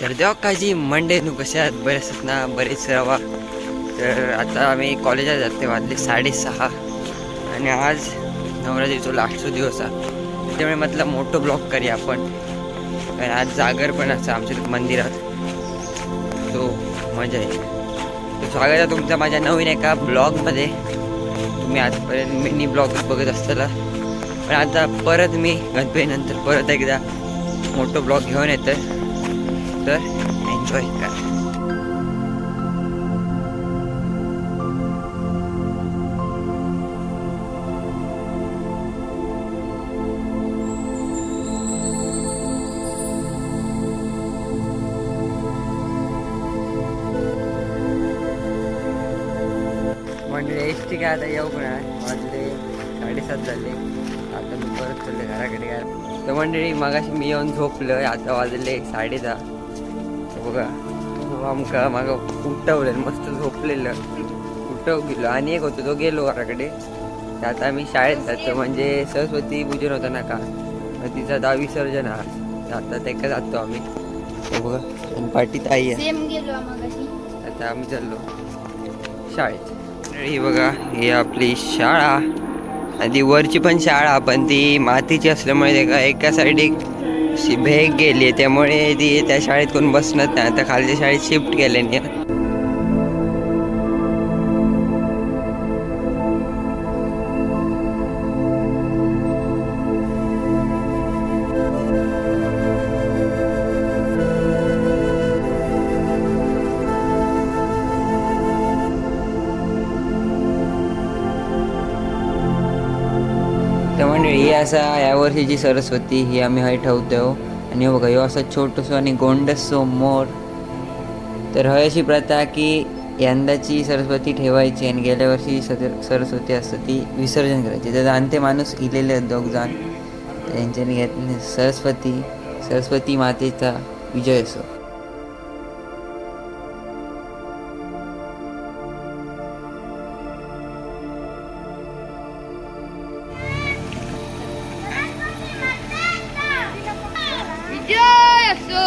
तर देवा काळजी मंडे नु आहात? बरेच आहेत ना? बरेच रवा. तर आता आम्ही कॉलेजात जाते वाजले साडेसहा. आणि आज नवरात्रीचा लास्टचा दिवस आहे. त्यामुळे म्हटलं मोठं ब्लॉक करूया आपण. कारण आज जागर पण असं आमच्या मंदिरात. तो मजा येईल तर स्वागत आहे तुमचं माझ्या नवीन एका ब्लॉगमध्ये तुम्ही आजपर्यंत मिनी ब्लॉगच बघत असताना पण आता परत मी गणपतीनंतर परत एकदा मोठं ब्लॉग घेऊन येतं तर एन्जॉय करा ठीक एस टी काय आता येऊ पण आहे वाजले साडेसात झाले आता मी परत चालले घराकडे काय तर मंडळी मगाशी मी येऊन झोपलं आता वाजले साडेदहा बघा. आमका माग उठवलं मस्त झोपलेलं. उठव गेलो आणि एक होतो तो गेलो घराकडे. तर आता आम्ही शाळेत जातो. म्हणजे सरस्वती पूजन होतं ना का? तिचा दहा विसर्जन तर आता ते जातो आम्ही. बघा आहे. गेलो मगाशी आता आम्ही चाललो शाळेत. ही बघा ही आपली शाळा. आधी वरची पण शाळा पण ती मातीची असल्यामुळे एका साईड एक शी भेग गेली आहे त्यामुळे ती त्या शाळेत कोण बसणार नाही. आता खालच्या शाळेत शिफ्ट केल्याने. असा यावर्षी जी सरस्वती ही आम्ही हय ठेवतो हो. आणि हो बघा ह्यो असा छोटसो आणि गोंडसो मोर. तर हय अशी प्रथा की यंदाची सरस्वती ठेवायची आणि गेल्या वर्षी सर सरस्वती असतं ती विसर्जन करायची. तर जाणते माणूस इलेले आहेत दोघ जण त्यांच्यानी घेतले सरस्वती. सरस्वती मातेचा विजय असो. असो.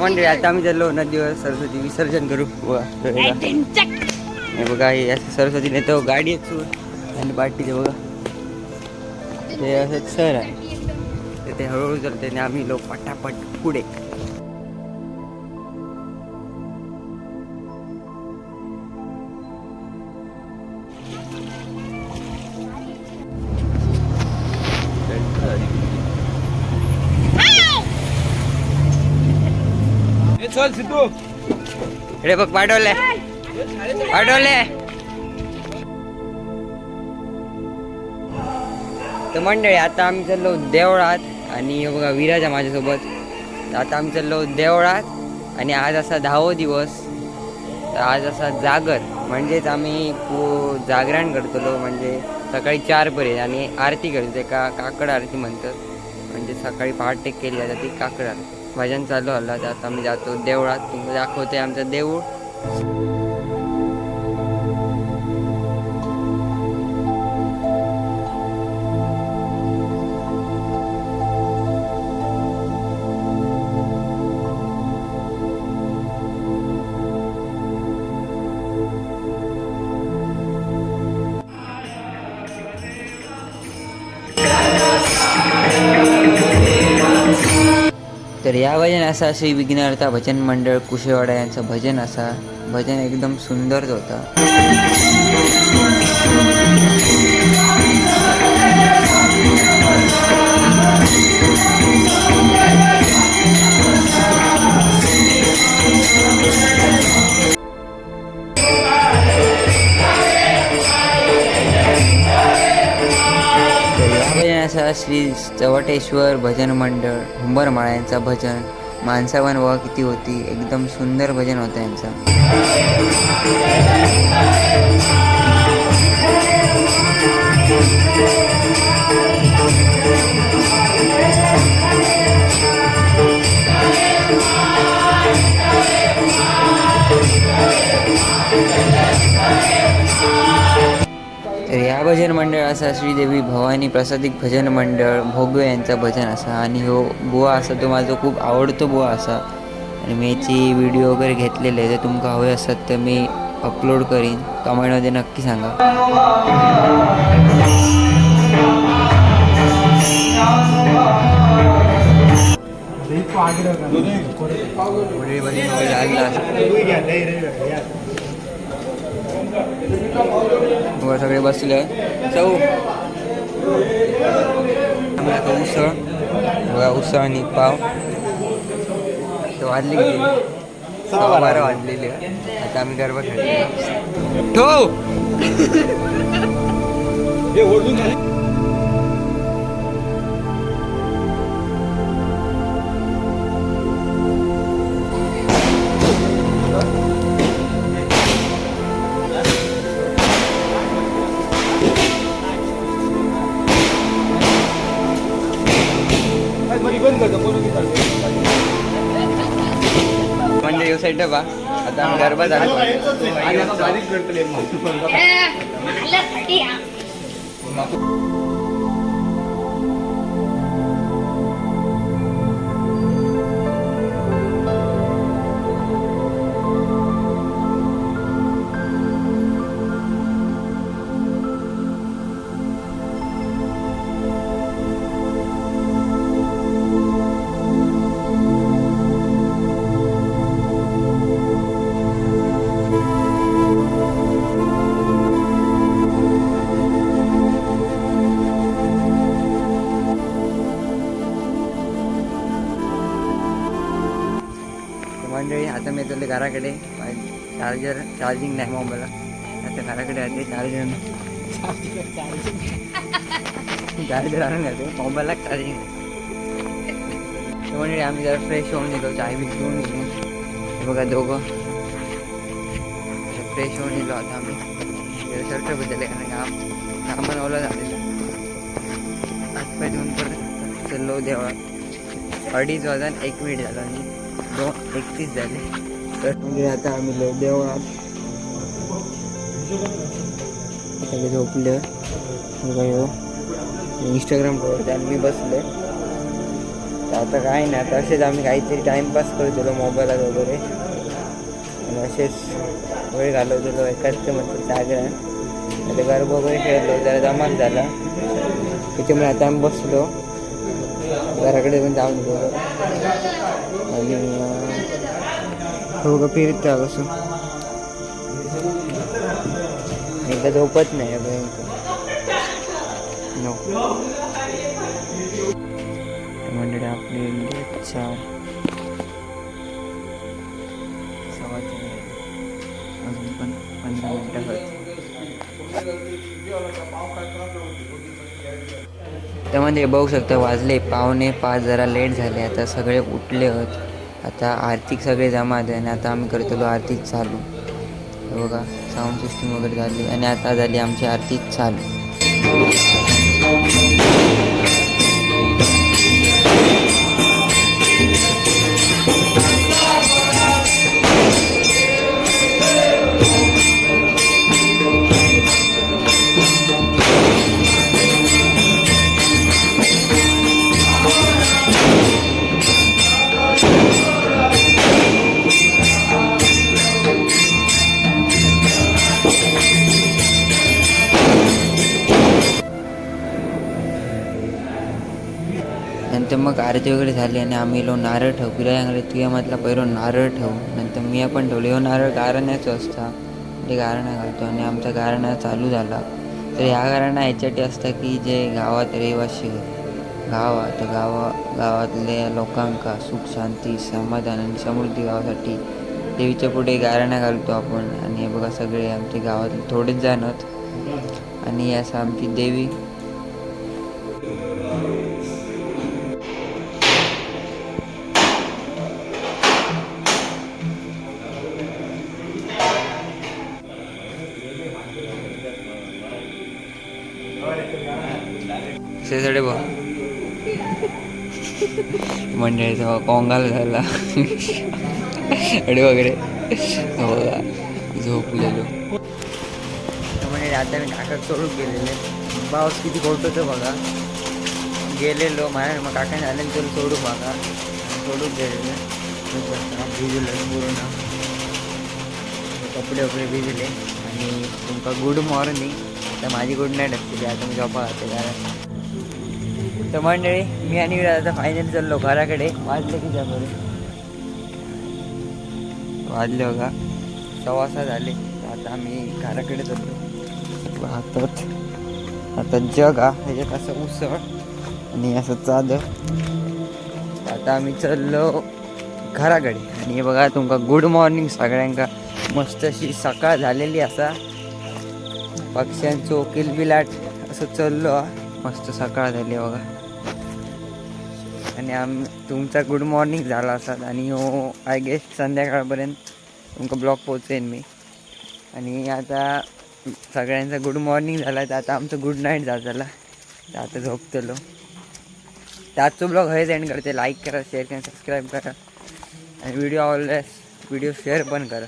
मंडळी आता आम्ही चाललो नदीवर सरस्वती विसर्जन करू. हे बघा. हे बघा हे असं सरस्वती नेतो गाडी आहे चूर. आणि बाटीचे बघा. ते असं सर आहे. ते हळूहळू चलते आणि आम्ही लोक पटापट पुढे. चल सिद्धू. इकडे बघ पाठवले पाठवले तर मंडळी आता आम्ही चाललो देवळात आणि बघा विराज आहे माझ्यासोबत. तर आता आम्ही चाललो देवळात आणि आज असा दहावो दिवस. तर आज असा जागर. म्हणजेच आम्ही जागरण करतलो म्हणजे सकाळी चारपर्यंत आणि आरती करतो ते का काकड आरती म्हणतात. म्हणजे सकाळी पहाटे केली जाते ती काकड आरती. भजन चालू आलं तर आता आम्ही जातो देवळात. तुम्हाला दाखवते आमचं देऊळ. तर या भजन असा श्री विघ्नहर्ता भजन मंडळ कुशेवाडा यांचं भजन असा. भजन एकदम सुंदर होता. या श्री चवटेश्वर भजन मंडळ हुंबरमाळा यांचा भजन माणसावन व किती होती एकदम सुंदर भजन होतं यांचं. भजन मंडळ असा श्रीदेवी भवानी प्रसादिक भजन मंडळ भोगवे यांचा भजन असा आणि हो बुवा असा तो माझा खूप आवडतो बुवा असा. आणि मी याची व्हिडिओ वगैरे घेतलेले आहे जर तुमका हवे असतात तर मी अपलोड करीन. कमेंटमध्ये नक्की सांगा. बघा सगळे बसले चौ आम्ही उसळ. बघा उसळ आणि पाव. ते वाजले किती? सहा बारा वाजलेले आता आम्ही गरबा खेळतो ठो साईड बा. आता आम्ही गरबा झालो. आल्यासाठी घराकडे चार्जर चार्जिंग नाही मोबाईलला. आता घराकडे आहे चार्जर चार्जर आणून घ्यायचं मोबाईलला चार्जिंग म्हणजे आम्ही जरा फ्रेश होऊन येतो चाय बी घेऊन घेऊन बघा दोघं. फ्रेश होऊन येतो आता आम्ही. शर्ट बदलले कारण काम कामाला ओला झालेलं हातपाय धुवून परत चाललो देवळात. अडीच वाजून एक मिनिट झाला आणि दोन एकतीस झाले. म्हणजे आता आम्ही लो देवळात सगळे झोपले इंस्टाग्राम करतो आणि मी बसले तर आता काय नाही आता असेच आम्ही काहीतरी टाईमपास करत होतो मोबाईलात वगैरे. आणि असेच वेळ घालवतो एकाच ते म्हणतो जागरण. आता गरबा वगैरे खेळलो जरा जमात झाला. त्याच्यामुळे आता आम्ही बसलो. घराकडे पण जाऊन गेलो आणि हो का फिरता कसं एकदा झोपत नाही आहे मंडळी आपली सव्वा अजून पण पंधरा मिनटं होत त्यामध्ये बघू शकता वाजले पावणे पाच जरा लेट झाले. आता सगळे उठले होत आता आर्थिक सगळे जमा झाले आणि आता आम्ही करतो आर्थिक चालू. बघा साऊंड सिस्टीम वगैरे झाली आणि आता झाली आमची आर्थिक चालू. आरती वगैरे झाली आणि आम्ही लो नारळ ठेवू. तुला सांगले तुझ्या मधला पहिलो नारळ ठेवू. नंतर मी पण ठेवलो ह्यो नारळ गारण्याचो असता. ते गारणा घालतो आणि आमचा गारणा चालू झाला. तर ह्या गारणा ह्याच्यासाठी असता की जे गावात रहिवासी तर गावा गावातल्या लोकांका सुख शांती समाधान आणि समृद्धी गावासाठी देवीच्या पुढे गारणा घालतो आपण. आणि हे बघा सगळे आमचे गावातले थोडेच जाणत आणि असं आमची देवी शेजाडे बघ. म्हणजे कोंगाल झाला. अडे वगैरे. हो बघा झोपलेलो. म्हणजे आता मी काका सोडून गेलेले पाऊस किती पडतो बघा. गेलेलो माझ्या मग काकाने तर सोडू बघा. सोडून गेलेले. भिजलं पूर्ण. कपडे वगैरे भिजले. आणि तुमका गुड मॉर्निंग आता माझी गुड नाईट असते. आता मी झोपा घालते कारण तर मंडळी मी आणि विराज आता फायनल चाललो घराकडे. वाजले की बरं वाजले बघा. सवासा सहा झाले. आता आम्ही घराकडे चाललो राहतात आता जग हा ह्याच्यात असं उसळ आणि असं चादर. आता आम्ही चाललो घराकडे. आणि हे बघा तुमका गुड मॉर्निंग सगळ्यांका. मस्त अशी सकाळ झालेली असा. पक्ष्यांचो किलबिलाट असं चाललो मस्त सकाळ झाली आहे बघा. आणि आम तुमचा गुड मॉर्निंग झाला असाल आणि हो आय गेस संध्याकाळपर्यंत तुमका ब्लॉग पोचेन मी. आणि आता सगळ्यांचा गुड मॉर्निंग झाला. तर आता आमचं गुड नाईट झाला तर आता झोपतलो. तर आजचा ब्लॉग हेच एंड करते. लाईक करा शेअर करा सबस्क्राईब करा. आणि व्हिडिओ आवडल्यास व्हिडिओ शेअर पण करा.